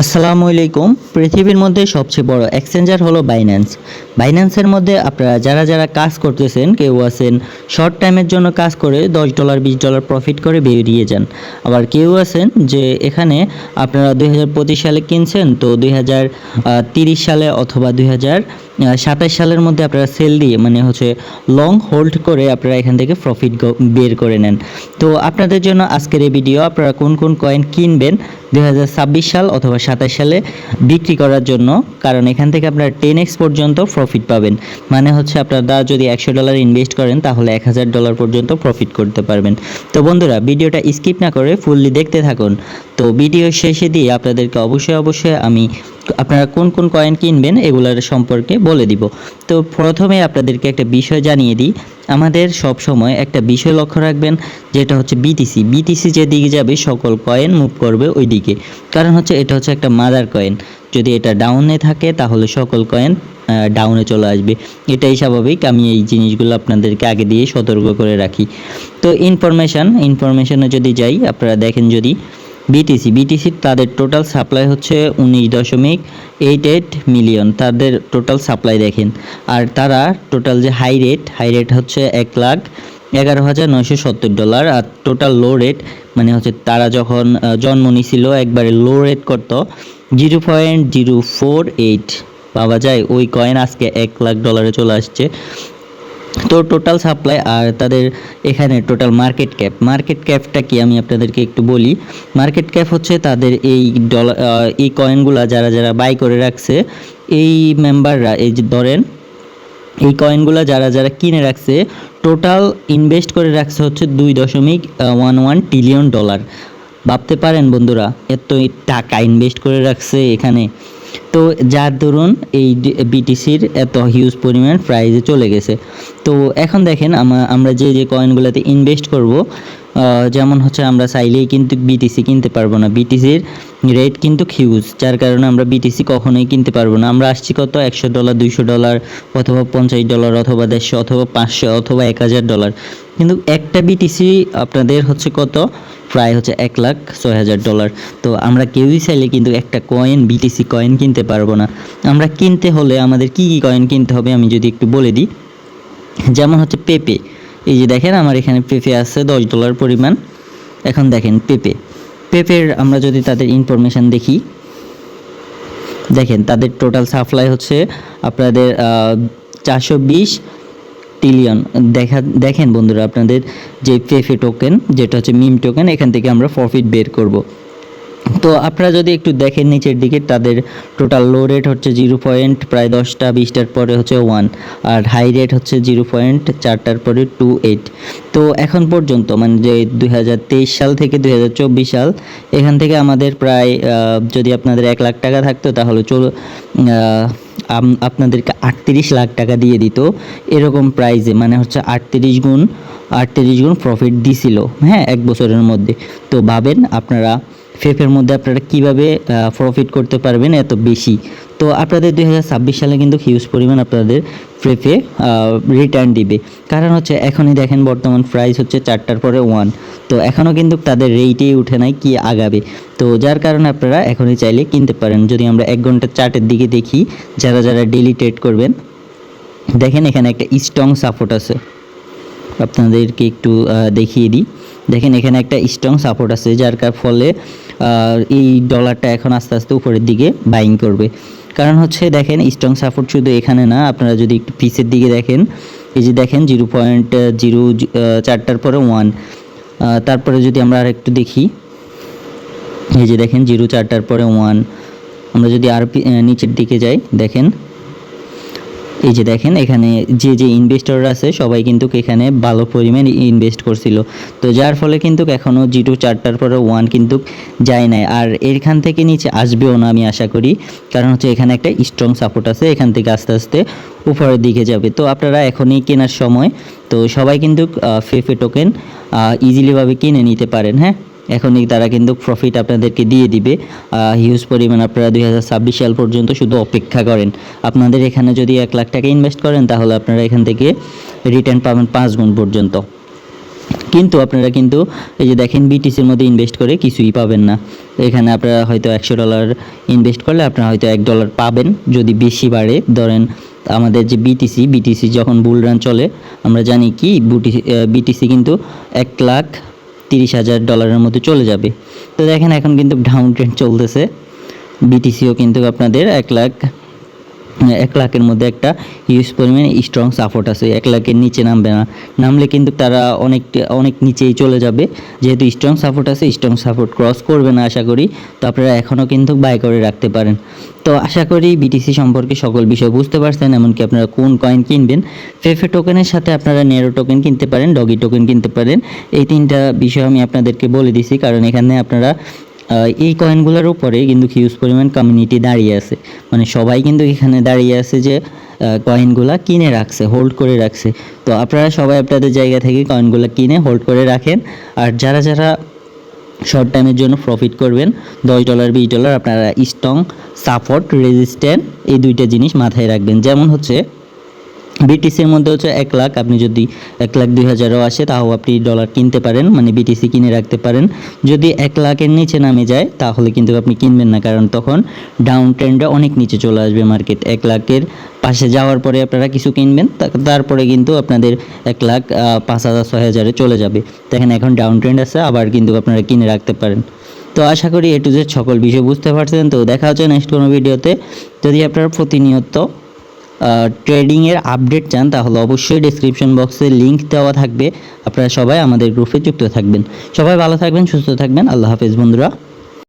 আসসালামু আলাইকুম। পৃথিবীর মধ্যে সবচেয়ে বড় এক্সচেঞ্জার হলো বাইন্যান্স বাইন্যান্সের মধ্যে আপনারা যারা যারা কাজ করতেছেন, কেউ আছেন শর্ট টাইমের জন্য কাজ করে দশ ডলার বিশ ডলার প্রফিট করে বেরিয়ে যান। আবার কেউ আছেন যে এখানে আপনারা দুই হাজার পঁচিশ সালে কিনছেন, তো দুই সালে অথবা দুই সাতাশ সালের মধ্যে আপনারা সেল দিয়ে মানে হচ্ছে লং হোল্ড করে আপনারা এখান থেকে প্রফিট বের করে নেন। তো আপনাদের জন্য আজকের এই ভিডিও আপনারা কোন কোন কয়েন কিনবেন, দুই হাজার ছাব্বিশ সাল অথবা সাতাশ সালে বিক্রি করার জন্য, কারণ এখান থেকে আপনার টেন এক্স পর্যন্ত প্রফিট পাবেন। মানে হচ্ছে আপনার দা যদি একশো ডলার ইনভেস্ট করেন, তাহলে এক হাজার ডলার পর্যন্ত প্রফিট করতে পারবেন। তো বন্ধুরা, ভিডিওটা স্কিপ না করে ফুললি দেখতে থাকুন। তো ভিডিও শেষে দিয়ে আপনাদেরকে অবশ্যই অবশ্যই আমি আপনারা কোন কোন কয়েন কিনবেন এগুলোর সম্পর্কে বলে দিব। তো প্রথমে আপনাদেরকে একটা বিষয় জানিয়ে দিই। আমাদের সব সময় একটা বিষয় লক্ষ্য রাখবেন, যেটা হচ্ছে বিটিসি বিটিসি যেদিকে যাবে, সকল কয়েন মুভ করবে ওই দিকে কারণ হচ্ছে এটা হচ্ছে একটা মাদার কয়েন যদি এটা ডাউনে থাকে, তাহলে সকল কয়েন ডাউনে চলে আসবে। এটাই স্বাভাবিক। আমি এই জিনিসগুলো আপনাদেরকে আগে দিয়ে সতর্ক করে রাখি। তো ইনফরমেশান ইনফরমেশনে যদি যাই, আপনারা দেখেন যদি বিটিসি বিটিসির তাদের টোটাল সাপ্লাই হচ্ছে উনিশ দশমিক এইট এইট মিলিয়ন তাদের টোটাল সাপ্লাই দেখেন। আর তারা টোটাল যে হাই রেট হাই রেট হচ্ছে এক লাখ এগারো হাজার নয়শো সত্তর ডলার আর টোটাল লো রেট মানে হচ্ছে তারা যখন জন্ম নিছিল, একবারে লো রেট করতো zero point zero four eight পাওয়া যায়, ওই কয়েন আজকে এক লাখ ডলারে চলে আসছে। তো টোটাল সাপ্লাই আর তাদের এখানে টোটাল মার্কেট ক্যাপ মার্কেট ক্যাপটা কি আমি আপনাদেরকে একটু বলি। মার্কেট ক্যাপ হচ্ছে তাদের এই ডলার এই কয়েনগুলা যারা যারা বাই করে রাখছে, এই মেম্বাররা এই যে ধরেন, এই কয়েনগুলো যারা যারা কিনে রাখছে টোটাল ইনভেস্ট করে রাখছে হচ্ছে দুই দশমিক ওয়ান ওয়ান ট্রিলিয়ন ডলার ভাবতে পারেন বন্ধুরা, এত টাকা ইনভেস্ট করে রাখছে এখানে। তো যার দরুন এই বিটিসির এত হিউজ পরিমাণ প্রাইজে চলে গেছে। তো এখন দেখেন আমা- আমরা যে যে কয়েনগুলোতে ইনভেস্ট করব যেমন হচ্ছে আমরা চাইলেই কিন্তু বিটিসি কিনতে পারব না। বিটিসির রেট কিন্তু হিউজ যার কারণে আমরা বিটিসি কখনোই কিনতে পারব না। আমরা আসছি কত? একশো ডলার দুইশো ডলার অথবা পঞ্চাশ ডলার অথবা দেড়শো অথবা পাঁচশো অথবা এক হাজার ডলার কিন্তু একটা বিটিসি আপনাদের হচ্ছে কত? প্রায় হচ্ছে এক লাখ ছয় হাজার ডলার তো আমরা কেউই চাইলে কিন্তু একটা কয়েন বিটিসি কয়েন কিনতে পারব না। আমরা কিনতে হলে আমাদের কি কি কয়েন কিনতে হবে আমি যদি একটু বলে দিই। যেমন হচ্ছে পেপে এই যে দেখেন আমার এখানে পেপে আছে, দশ ডলার পরিমাণ। এখন দেখেন পেপে পেপের আমরা যদি তাদের ইনফরমেশান দেখি, দেখেন তাদের টোটাল সাপ্লাই হচ্ছে আপনাদের চারশো বিশ ট্রিলিয়ন দেখা, দেখেন বন্ধুরা আপনাদের যে পেফে টোকেন যেটা হচ্ছে মিম টোকেন এখান থেকে আমরা প্রফিট বের করব। তো আপনারা যদি একটু দেখেন নিচের দিকে, তাদের টোটাল লো রেট হচ্ছে জিরো পয়েন্ট প্রায় দশটা, বিশটার পরে হচ্ছে ওয়ান আর হাই রেট হচ্ছে জিরো পয়েন্ট চারটার পরে টু এইট তো এখন পর্যন্ত মানে যে দুই হাজার তেইশ সাল থেকে দু চব্বিশ সাল, এখান থেকে আমাদের প্রায় যদি আপনাদের এক লাখ টাকা থাকতো, তাহলে চলো আপনাদেরকে আটত্রিশ লাখ টাকা দিয়ে দিত। এরকম প্রাইজে মানে হচ্ছে আটত্রিশ গুণ আটত্রিশ গুণ প্রফিট দিছিল হ্যাঁ এক বছরের মধ্যে। তো ভাবেন আপনারা ফেফের মধ্যে আপনারা কীভাবে প্রফিট করতে পারবেন এত বেশি? তো আপনাদের দুই হাজার ছাব্বিশ সালে কিন্তু হিউজ পরিমাণ আপনাদের ফ্রেফে রিটার্ন দিবে। কারণ হচ্ছে এখনই দেখেন বর্তমান প্রাইস হচ্ছে চারটার পরে ওয়ান তো এখনও কিন্তু তাদের রেটেই উঠে নাই, কি আগাবে? তো যার কারণে আপনারা এখনই চাইলে কিনতে পারেন। যদি আমরা এক ঘণ্টা চার্টের দিকে দেখি, যারা যারা ডেলি ট্রেড করবেন, দেখেন এখানে একটা স্ট্রং সাপোর্ট আছে। আপনাদেরকে একটু দেখিয়ে দিই। দেখেন এখানে একটা স্ট্রং সাপোর্ট আছে, যার ফলে এই ডলারটা এখন আস্তে আস্তে উপরের দিকে বাইং করবে। কারণ হচ্ছে দেখেন স্ট্রং সাপোর্ট শুধু এখানে না, আপনারা যদি একটু পিসের দিকে দেখেন, এই যে দেখেন জিরো পয়েন্ট জিরো চারটার পরে ওয়ান তারপরে যদি আমরা আর একটু দেখি, এই যে দেখেন জিরো চারটার পরে ওয়ান আমরা যদি আর নিচের দিকে যাই, দেখেন এই যে দেখেন, এখানে যে যে ইনভেস্টররা আছে, সবাই কিন্তু এখানে ভালো পরিমাণ ইনভেস্ট করছিল। তো যার ফলে কিন্তু এখনও জিরো চারটার পরে ওয়ান কিন্তু যায় নাই। আর এখান থেকে নিচে আসবেও না, আমি আশা করি। কারণ হচ্ছে এখানে একটা স্ট্রং সাপোর্ট আছে, এখান থেকে আস্তে আস্তে উপরের দিকে যাবে। তো আপনারা এখনই কেনার সময়, তো সবাই কিন্তু ফেফে টোকেন ইজিলিভাবে কিনে নিতে পারেন হ্যাঁ? এখনই তারা কিন্তু প্রফিট আপনাদেরকে দিয়ে দিবে। হিউজ পরিমাণ আপনারা দুই হাজার ছাব্বিশ সাল পর্যন্ত শুধু অপেক্ষা করেন। আপনাদের এখানে যদি এক লাখ টাকা ইনভেস্ট করেন, তাহলে আপনারা এখান থেকে রিটার্ন পাবেন পাঁচ গুণ পর্যন্ত। কিন্তু আপনারা কিন্তু এই যে দেখেন বিটিসির মধ্যে ইনভেস্ট করে কিছুই পাবেন না। এখানে আপনারা হয়তো একশো ডলার ইনভেস্ট করলে আপনারা হয়তো এক ডলার পাবেন। যদি বেশি বাড়ে, ধরেন আমাদের যে বিটিসি বিটিসি যখন বুল রান চলে, আমরা জানি কি বুটি বিটিসি কিন্তু এক লাখ তিরিশ হাজার ডলারের মধ্যে চলে যাবে। তো দেখেন এখন কিন্তু ডাউন ট্রেন্ড চলতেছে বিটিসিও কিন্তু আপনাদের এক লাখ এক লাখের মধ্যে একটা হিউজ পরিমাণে স্ট্রং সাপোর্ট আছে, এক লাখের নিচে নামবে না। নামলে কিন্তু তারা অনেক অনেক নিচেই চলে যাবে। যেহেতু স্ট্রং সাপোর্ট আছে স্ট্রং সাপোর্ট ক্রস করবে না আশা করি। তো আপনারা এখনও কিন্তু বাই করে রাখতে পারেন। তো আশা করি বিটিসি সম্পর্কে সকল বিষয় বুঝতে পারছেন, এমনকি আপনারা কোন কয়েন কিনবেন। ফেফে টোকেনের সাথে আপনারা নেরো টোকেন কিনতে পারেন ডগি টোকেন কিনতে পারেন। এই তিনটা বিষয় আমি আপনাদেরকে বলে দিছি, কারণ এখানে আপনারা এই কয়েনগুলোর উপরে কিন্তু হিউজ পরিমাণ কমিউনিটি দাঁড়িয়ে আছে। মানে সবাই কিন্তু এখানে দাঁড়িয়ে আছে যে কয়েনগুলা কিনে রাখছে হোল্ড করে রাখছে। তো আপনারা সবাই আপনাদের জায়গা থেকে কয়েনগুলো কিনে হোল্ড করে রাখেন। আর যারা যারা শর্ট টাইমের জন্য প্রফিট করবেন, দশ ডলার বিশ ডলার আপনারা স্ট্রং সাপোর্ট রেজিস্ট্যান্ট এই দুইটা জিনিস মাথায় রাখবেন। যেমন হচ্ছে বিটিসির মধ্যে হচ্ছে এক লাখ। আপনি যদি এক লাখ দুই হাজারও আসে, তাও আপনি ডলার কিনতে পারেন মানে বিটিসি কিনে রাখতে পারেন। যদি এক লাখের নিচে নামে যায়, তাহলে কিন্তু আপনি কিনবেন না, কারণ তখন ডাউন ট্রেন্ডে অনেক নিচে চলে আসবে মার্কেট এক লাখের পাশে যাওয়ার পরে আপনারা কিছু কিনবেন তারপরে কিন্তু আপনাদের এক লাখ পাঁচ হাজার, ছয় হাজারে চলে যাবে। দেখেন এখন ডাউন ট্রেন্ড আছে, আবার কিন্তু আপনারা কিনে রাখতে পারেন। তো আশা করি এ টু জেড সকল বিষয় বুঝতে পারছেন। তো দেখা হচ্ছে নেক্সট কোনো ভিডিওতে যদি আপনারা প্রতিনিয়ত ট্রেডিংয়ের আপডেট চান, তাহলে অবশ্যই ডিসক্রিপশন বক্সে লিংক দেওয়া থাকবে। আপনারা সবাই আমাদের গ্রুপে যুক্ত থাকবেন। সবাই ভালো থাকবেন, সুস্থ থাকবেন। আল্লাহ হাফেজ বন্ধুরা।